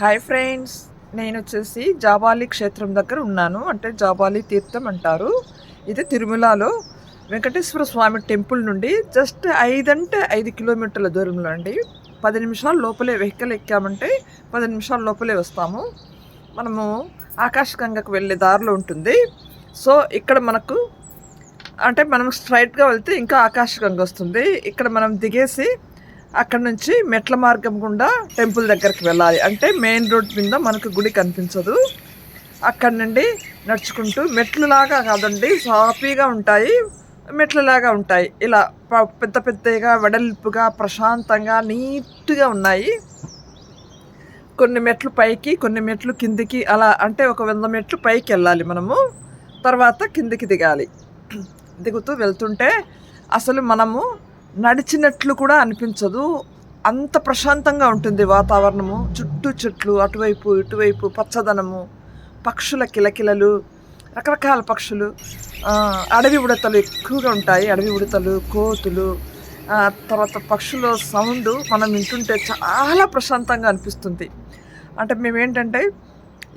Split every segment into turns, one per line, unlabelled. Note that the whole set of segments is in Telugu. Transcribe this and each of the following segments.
హాయ్ ఫ్రెండ్స్ నేను వచ్చేసి జాబాలి క్షేత్రం దగ్గర ఉన్నాను. అంటే జాబాలి తీర్థం అంటారు. ఇది తిరుమలలో వెంకటేశ్వర స్వామి టెంపుల్ నుండి జస్ట్ ఐదంటే ఐదు కిలోమీటర్ల దూరంలో అండి. పది నిమిషాల లోపలే వెహికల్ ఎక్కామంటే పది నిమిషాల లోపలే వస్తాము. మనము ఆకాశగంగకు వెళ్ళే దారిలో ఉంటుంది. సో ఇక్కడ మనకు అంటే మనం స్ట్రైట్గా వెళ్తే ఇంకా ఆకాశగంగ వస్తుంది. ఇక్కడ మనం దిగేసి అక్కడ నుంచి మెట్ల మార్గం గుండా టెంపుల్ దగ్గరికి వెళ్ళాలి. అంటే మెయిన్ రోడ్ మీద మనకు గుడి కనిపించదు. అక్కడ నుండి నడుచుకుంటూ మెట్లులాగా కాదండి సాఫీగా ఉంటాయి మెట్లులాగా ఉంటాయి. ఇలా పెద్ద పెద్దగా వెడల్పుగా ప్రశాంతంగా నీట్గా ఉన్నాయి. కొన్ని మెట్లు పైకి కొన్ని మెట్లు కిందికి అలా అంటే ఒక వంద మెట్లు పైకి వెళ్ళాలి మనము. తర్వాత కిందికి దిగాలి. దిగుతూ వెళ్తుంటే అసలు మనము నడిచినట్లు కూడా అనిపించదు. అంత ప్రశాంతంగా ఉంటుంది వాతావరణము. చుట్టూ చెట్లు అటువైపు ఇటువైపు పచ్చదనము పక్షుల కిలకిలలు రకరకాల పక్షులు. అడవి ఉడతలు ఎక్కువగా ఉంటాయి. అడవి ఉడతలు కోతులు తర్వాత పక్షుల సౌండ్ మనం వింటుంటే చాలా ప్రశాంతంగా అనిపిస్తుంది. అంటే మేమేంటంటే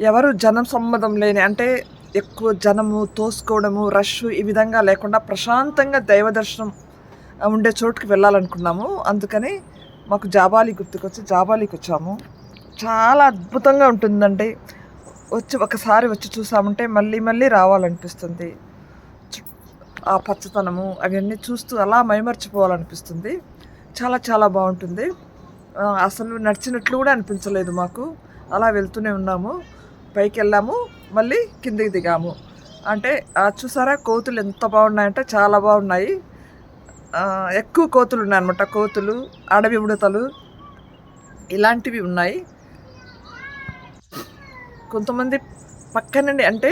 ఎవరు జనం సంబంధం లేని అంటే ఎక్కువ జనము తోసుకోవడము రష్ ఈ విధంగా లేకుండా ప్రశాంతంగా దైవ దర్శనం ఉండే చోటుకి వెళ్ళాలనుకున్నాము. అందుకని మాకు జాబాలి గుర్తుకొచ్చి జాబాలికి వచ్చాము. చాలా అద్భుతంగా ఉంటుందండి. వచ్చి ఒకసారి వచ్చి చూసామంటే మళ్ళీ మళ్ళీ రావాలనిపిస్తుంది. చు- ఆ పచ్చతనము అవన్నీ చూస్తూ అలా మైమర్చిపోవాలనిపిస్తుంది. చాలా చాలా బాగుంటుంది. అసలు నడిచినట్లు కూడా అనిపించలేదు మాకు. అలా వెళ్తూనే ఉన్నాము. పైకి వెళ్ళాము. మళ్ళీ కిందికి దిగాము. అంటే చూసారా కోతులు ఎంత బాగున్నాయంటే చాలా బాగున్నాయి. ఎక్కువ కోతులు ఉన్నాయి అనమాట కోతులు అడవి ఉడతలు ఇలాంటివి ఉన్నాయి. కొంతమంది పక్కనండి అంటే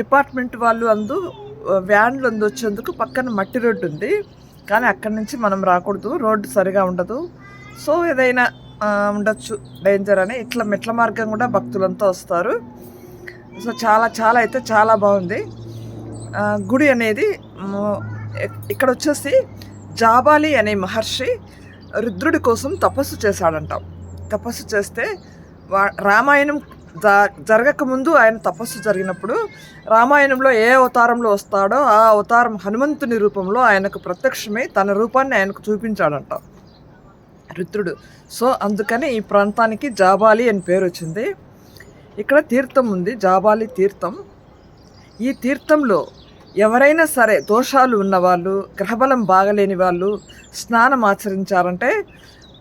డిపార్ట్మెంట్ వాళ్ళు అందు వ్యాన్లు అందు వచ్చేందుకు పక్కన మట్టి రోడ్డు ఉంది. కానీ అక్కడి నుంచి మనం రాకూడదు. రోడ్డు సరిగా ఉండదు. సో ఏదైనా ఉండొచ్చు. డేంజర్ అని ఇట్లా మెట్ల మార్గం కూడా భక్తులంతా వస్తారు. సో చాలా చాలా అయితే చాలా బాగుంది. గుడి అనేది ఇక్కడ వచ్చేసి జాబాలి అనే మహర్షి రుద్రుడి కోసం తపస్సు చేశాడంట. తపస్సు చేస్తే వా- రామాయణం జ- జరగకముందు ఆయన తపస్సు జరిగినప్పుడు రామాయణంలో ఏ అవతారంలో వస్తాడో ఆ అవతారం హనుమంతుని రూపంలో ఆయనకు ప్రత్యక్షమై తన రూపాన్ని ఆయనకు చూపించాడంట. రుద్రుడు సో అందుకని ఈ ప్రాంతానికి జాబాలి అని పేరు వచ్చింది ఇక్కడ తీర్థం ఉంది జాబాలి తీర్థం. ఈ తీర్థంలో ఎవరైనా సరే దోషాలు ఉన్నవాళ్ళు గ్రహబలం బాగలేని వాళ్ళు స్నానం ఆచరించారంటే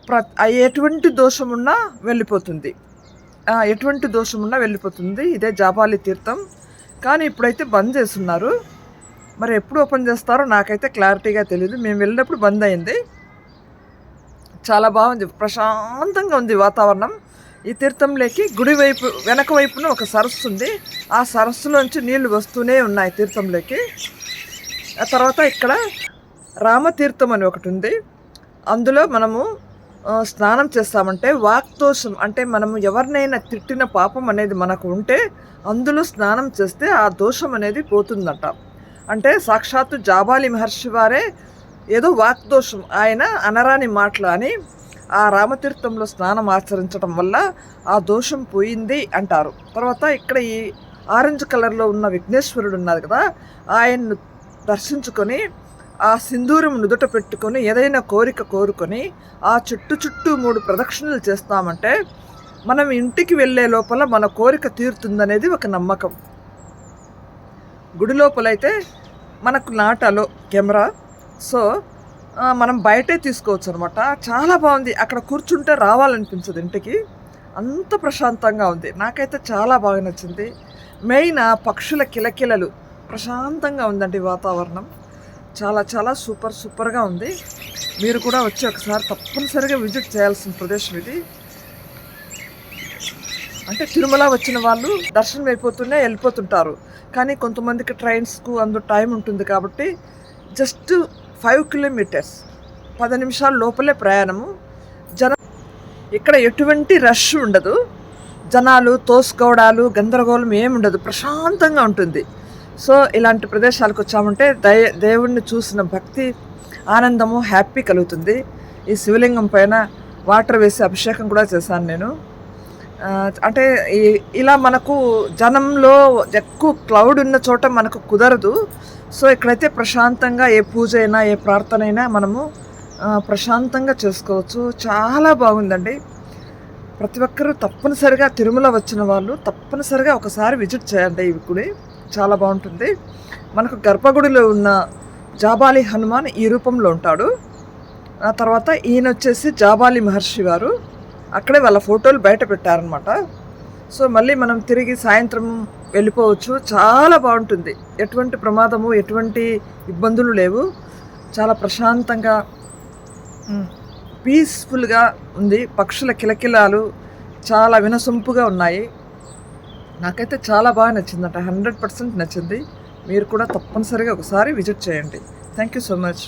ప్ర ఎటువంటి దోషమున్నా వెళ్ళిపోతుంది. ఎటువంటి దోషమున్నా వెళ్ళిపోతుంది. ఇదే జాబాలి తీర్థం. కానీ ఇప్పుడైతే బంద్ చేస్తున్నారు. మరి ఎప్పుడు ఓపెన్ చేస్తారో నాకైతే క్లారిటీగా తెలియదు మేము వెళ్ళినప్పుడు బంద్ అయింది. చాలా బాగుంది. ప్రశాంతంగా ఉంది వాతావరణం. ఈ తీర్థంలోకి గుడి వైపు వెనక వైపున ఒక సరస్సు ఉంది. ఆ సరస్సులోంచి నీళ్ళు వస్తూనే ఉన్నాయి తీర్థంలోకి. ఆ తర్వాత ఇక్కడ రామతీర్థం అని ఒకటి ఉంది. అందులో మనము స్నానం చేస్తామంటే వాక్దోషం అంటే మనము ఎవరినైనా తిట్టిన పాపం అనేది మనకు ఉంటే అందులో స్నానం చేస్తే ఆ దోషం అనేది పోతుందట. అంటే సాక్షాత్తు జాబాలి మహర్షి వారే ఏదో వాక్దోషం ఆయన అనరాని మాటలు అని ఆ రామతీర్థంలో స్నానం ఆచరించడం వల్ల ఆ దోషం పోయింది అంటారు. తర్వాత ఇక్కడ ఈ ఆరెంజ్ కలర్లో ఉన్న విఘ్నేశ్వరుడు ఉన్నారు కదా ఆయన్ను దర్శించుకొని ఆ సింధూరం నుదుట పెట్టుకొని ఏదైనా కోరిక కోరుకొని ఆ చుట్టు చుట్టూ మూడు ప్రదక్షిణలు చేస్తామంటే మనం ఇంటికి వెళ్ళే లోపల మన కోరిక తీరుతుందనేది ఒక నమ్మకం. గుడి లోపలైతే మనకు నాటాలో కెమెరా. సో మనం బయటే తీసుకోవచ్చు అనమాట చాలా బాగుంది. అక్కడ కూర్చుంటే రావాలనిపించదు ఇంటికి. అంత ప్రశాంతంగా ఉంది. నాకైతే చాలా బాగా నచ్చింది. మెయిన్ ఆ పక్షుల కిలకిలలు. ప్రశాంతంగా ఉందండి వాతావరణం. చాలా చాలా సూపర్ సూపర్గా ఉంది. మీరు కూడా వచ్చి ఒకసారి తప్పనిసరిగా విజిట్ చేయాల్సిన ప్రదేశం ఇది. అంటే తిరుమల వచ్చిన వాళ్ళు దర్శనం అయిపోతూనే వెళ్ళిపోతుంటారు. కానీ కొంతమందికి ట్రైన్స్కు అందు టైం ఉంటుంది కాబట్టి జస్ట్ ఫైవ్ కిలోమీటర్స్. పది నిమిషాల లోపలే ప్రయాణము. జన ఇక్కడ ఎటువంటి రష్ ఉండదు. జనాలు తోసుకోవడాలు గందరగోళం ఏమి ఉండదు. ప్రశాంతంగా ఉంటుంది. సో ఇలాంటి ప్రదేశాలకు వచ్చామంటే దయ దేవుణ్ణి చూసిన భక్తి ఆనందము హ్యాపీ కలుగుతుంది. ఈ శివలింగం పైన వాటర్ వేసి అభిషేకం కూడా చేశాను నేను. అంటే ఇలా మనకు జనంలో ఎక్కువ క్లౌడ్ ఉన్న చోట మనకు కుదరదు. సో ఇక్కడైతే ప్రశాంతంగా ఏ పూజ అయినా ఏ ప్రార్థన అయినా మనము ప్రశాంతంగా చేసుకోవచ్చు. చాలా బాగుందండి. ప్రతి ఒక్కరూ తప్పనిసరిగా తిరుమల వచ్చిన వాళ్ళు తప్పనిసరిగా ఒకసారి విజిట్ చేయండి ఈ గుడి. చాలా బాగుంటుంది. మనకు గర్భగుడిలో ఉన్న జాబాలి హనుమాన్ ఈ రూపంలో ఉంటాడు. ఆ తర్వాత ఈయన వచ్చేసి జాబాలి మహర్షి గారు అక్కడే వాళ్ళ ఫోటోలు బయట పెట్టారనమాట సో మళ్ళీ మనం తిరిగి సాయంత్రం వెళ్ళిపోవచ్చు. చాలా బాగుంటుంది. ఎటువంటి ప్రమాదము ఎటువంటి ఇబ్బందులు లేవు. చాలా ప్రశాంతంగా పీస్ఫుల్గా ఉంది. పక్షుల కిలకిలాలు చాలా వినసొంపుగా ఉన్నాయి. నాకైతే చాలా బాగా నచ్చిందంట. హండ్రెడ్ పర్సెంట్ నచ్చింది. మీరు కూడా తప్పనిసరిగా ఒకసారి విజిట్ చేయండి. Thank you so much.